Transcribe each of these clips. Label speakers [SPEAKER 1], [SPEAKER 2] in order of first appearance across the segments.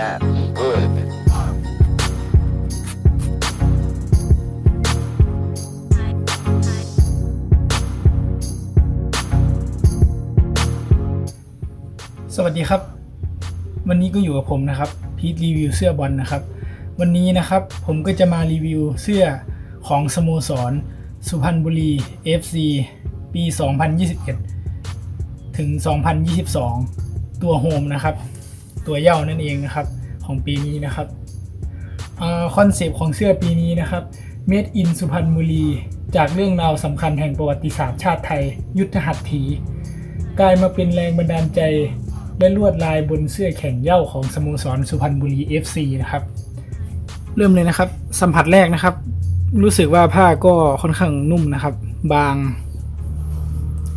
[SPEAKER 1] that. Good.
[SPEAKER 2] สวัสดีครับ วันนี้ก็อยู่กับผมนะครับพีทรีวิวเสื้อบอลนะครับ วันนี้นะครับผมก็จะมารีวิวเสื้อของสโมสร สุพรรณบุรี FC ปี 2021 ถึง 2022 ตัวโฮมนะครับ ตัวเย่านั่นเองนะครับของปีนี้นะครับคอนเซปต์ของเสื้อปีนี้นะครับ Made in สุพรรณบุรี จากเรื่องราวสำคัญแห่งประวัติศาสตร์ชาติไทย ยุทธหัตถี กลายมาเป็นแรงบันดาลใจ และลวดลายบนเสื้อแข่งเย้าของสโมสรสุพรรณบุรี FC นะครับ เริ่มเลยนะครับ สัมผัสแรกนะครับ รู้สึกว่าผ้าก็ค่อนข้างนุ่มนะครับ บาง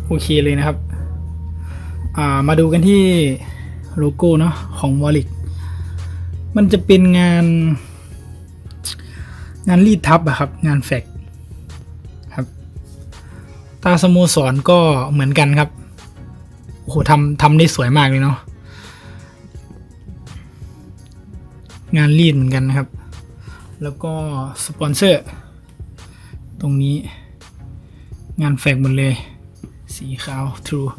[SPEAKER 2] โอเคเลยนะครับ มาดูกันที่ โลโก้เนาะของวอลิกมันจะเป็นงาน งานรีดทับอะครับ งานแฟกครับ ตาสโมสรก็เหมือนกันครับ โอ้โหทำทำได้สวยมากเลยเนาะงานรีดเหมือนกันนะครับ แล้วก็สปอนเซอร์ ตรงนี้ งานแฟกหมดเลย สีขาว True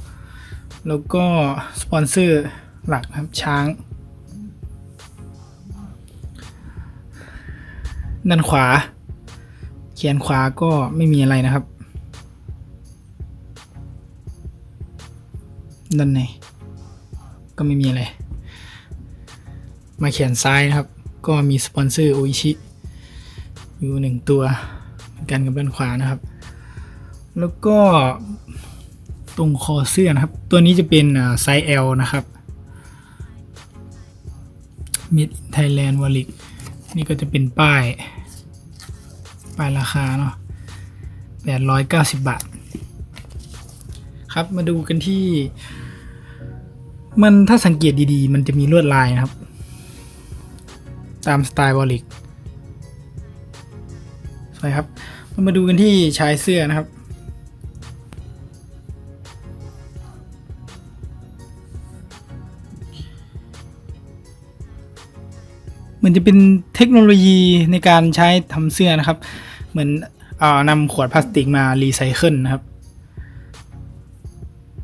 [SPEAKER 2] แล้วก็สปอนเซอร์ หลักครับช้าง ด้านขวาแขนขวาก็ไม่มีอะไรนะครับ ด้านในก็ไม่มีอะไร มาแขนซ้ายนะครับ ก็มีสปอนเซอร์โออิชิอยู่หนึ่งตัวเหมือนกันกับด้านขวานะครับ แล้วก็ตรงคอเสื้อนะครับ ตัวนี้จะเป็นไซส์ L นะครับ Made in Thailand w a l i c นี่ก็จะเป็นป้าย ป้ายราคาเนาะ890 บาท ครับมาดูกันที่ มันถ้าสังเกตดีๆ มันจะมีลวดลายนะครับ ตามสไตล์บอลิกสวยครับ มาดูกันที่ชายเสื้อนะครับ จะเป็นเทคโนโลยีในการใช้ทำเสื้อนะครับ เหมือนเออนำขวดพลาสติกมารีไซเคิลนะครับ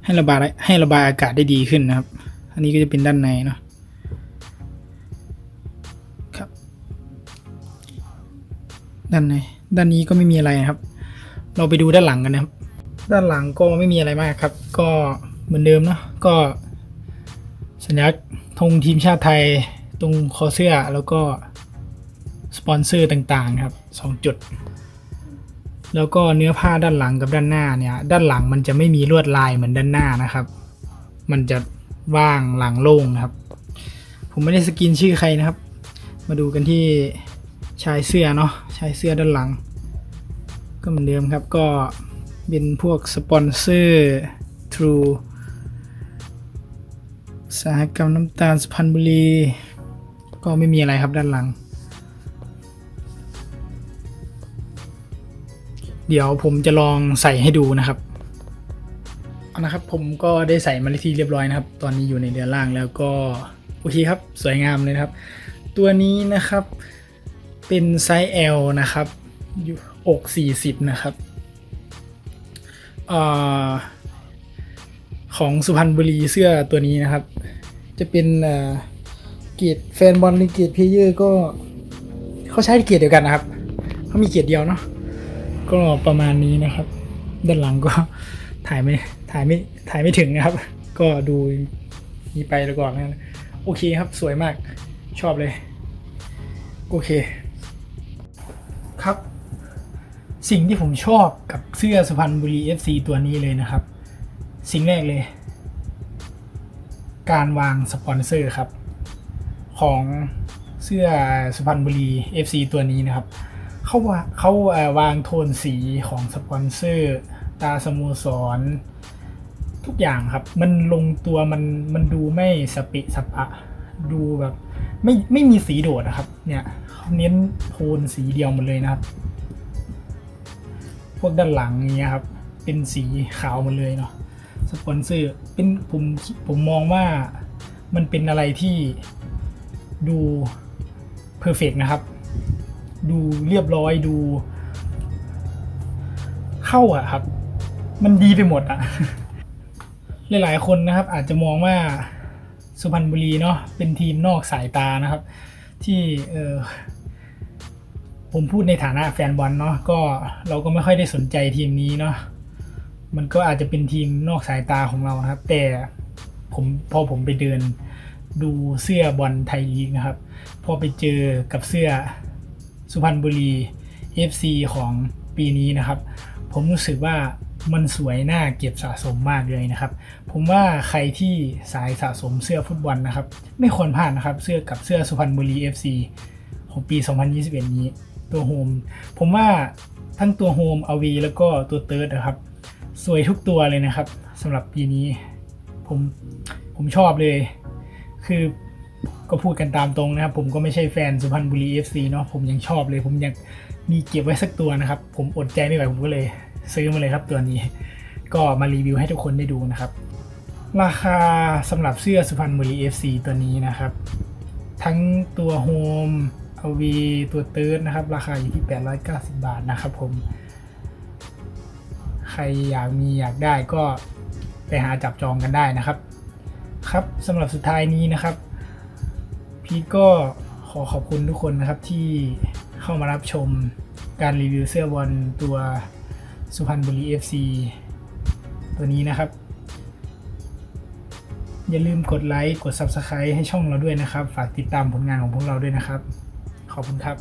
[SPEAKER 2] ให้ระบายให้ระบายอากาศได้ดีขึ้นนะครับ อันนี้ก็จะเป็นด้านในเนาะครับ ด้านในด้านนี้ก็ไม่มีอะไรนะครับ เราไปดูด้านหลังกันนะครับ ด้านหลังก็ไม่มีอะไรมากครับ ก็เหมือนเดิมเนาะก็สัญลักษณ์ธงทีมชาติไทย ตรงคอเสื้อแล้วก็สปอนเซอร์ต่างๆครับสองจุด แล้วก็เนื้อผ้าด้านหลังกับด้านหน้าเนี่ย ด้านหลังมันจะไม่มีลวดลายเหมือนด้านหน้านะครับ มันจะว่างหลังโล่งครับ ผมไม่ได้สกินชื่อใครนะครับ มาดูกันที่ชายเสื้อเนาะชายเสื้อด้านหลัง ก็เหมือนเดิมครับก็เป็นพวกสปอนเซอร์ True สาหกรรมน้ำตาลสุพรรณบุรี ก็ไม่มีอะไรครับด้านหลัง เดี๋ยวผมจะลองใส่ให้ดูนะครับเอานะครับผมก็ได้ใส่มาที่เรียบร้อยนะครับ ตอนนี้อยู่ในเดือนล่างแล้วก็โอเคครับ สวยงามเลยนะครับ ตัวนี้นะครับเป็นไซส์ L นะครับอยู่อก40 นะครับอของสุพรรณบุรีเสื้อตัวนี้นะครับ จะเป็นอ กียรดแฟนบอลหรือเกียรดเพลเยอร์ก็เขาใช้เกียรดเดียวกันนะครับเขามีเกียรดเดียวเนาะก็ประมาณนี้นะครับ ด้านหลังก็ถ่ายไม่ถ่ายไม่ถ่ายไม่ถึงนะครับ ก็ดูนี้ไปแล้วก่อนนะโอเคครับสวยมากชอบเลย โอเค ครับ สิ่งที่ผมชอบกับเสื้อสุพรรณบุรี FC ตัวนี้เลยนะครับ สิ่งแรกเลย การวางสปอนเซอร์ครับ ของเสื้อสุพรรณบุรี FC ตัวนี้นะครับ เขาว่าเขาวางโทนสีของสปอนเซอร์ ตาสโมสร ทุกอย่างครับ มันลงตัวมันมันดูไม่สเปะสปะ ดูแบบไม่ไม่มีสีโดดนะครับ เนี่ยเขาเน้นโทนสีเดียวหมดเลยนะครับ พวกด้านหลังเนี้ยครับ เป็นสีขาวหมดเลยเนาะสปอนเซอร์เป็นผมผมมองว่ามันเป็นอะไรที่ ดูเพอร์เฟกนะครับ ดูเรียบร้อยดู เข้าอะครับ มันดีไปหมดอะหลายๆคนนะครับ อาจจะมองว่าสุพรรณบุรีเนาะเป็นทีมนอกสายตานะครับ ที่เออผมพูดในฐานะแฟนบอลเนาะก็เราก็ไม่ค่อยได้สนใจทีมนี้เนาะมันก็อาจจะเป็นทีมนอกสายตาของเรานะครับ แต่ผมพอผมไปเดิน ดูเสื้อบอลไทยลีกนะครับ พอไปเจอกับเสื้อสุพรรณบุรี FC ของปีนี้นะครับ ผมรู้สึกว่ามันสวยน่าเก็บสะสมมากเลยนะครับ ผมว่าใครที่สายสะสมเสื้อฟุตบอลนะครับ ไม่ควรพลาดนะครับ เสื้อกับเสื้อสุพรรณบุรี FC ของปี 2021 นี้ ตัวโฮมผมว่าทั้งตัวโฮมอวีแล้วก็ตัวเติร์ดนะครับ สวยทุกตัวเลยนะครับสำหรับปีนี้ ผมผมชอบเลย คือก็พูดกันตามตรงนะครับ ผมก็ไม่ใช่แฟนสุพรรณบุรี FC เนาะผมยังชอบเลย ผมยังมีเก็บไว้สักตัวนะครับ ผมอดใจไม่ไหวผมก็เลย ซื้อมาเลยครับตัวนี้ ก็มารีวิวให้ทุกคนได้ดูนะครับ ราคาสำหรับเสื้อสุพรรณบุรี FC ตัวนี้นะครับ ทั้งตัวโฮมอวีตัวเติร์ดนะครับ ราคาอยู่ที่ 890 บาทนะครับผม ใครอยากมีอยากได้ก็ไปหาจับจองกันได้นะครับ ครับสำหรับสุดท้ายนี้นะครับ พีทก็ขอขอบคุณทุกคนนะครับที่เข้ามารับชมการรีวิวเสื้อบอลตัวสุพรรณบุรี FC ตัวนี้นะครับ อย่าลืมกดไลค์กด Subscribe ให้ช่องเราด้วยนะครับ ฝากติดตามผลงานของพวกเราด้วยนะครับ ขอบคุณครับ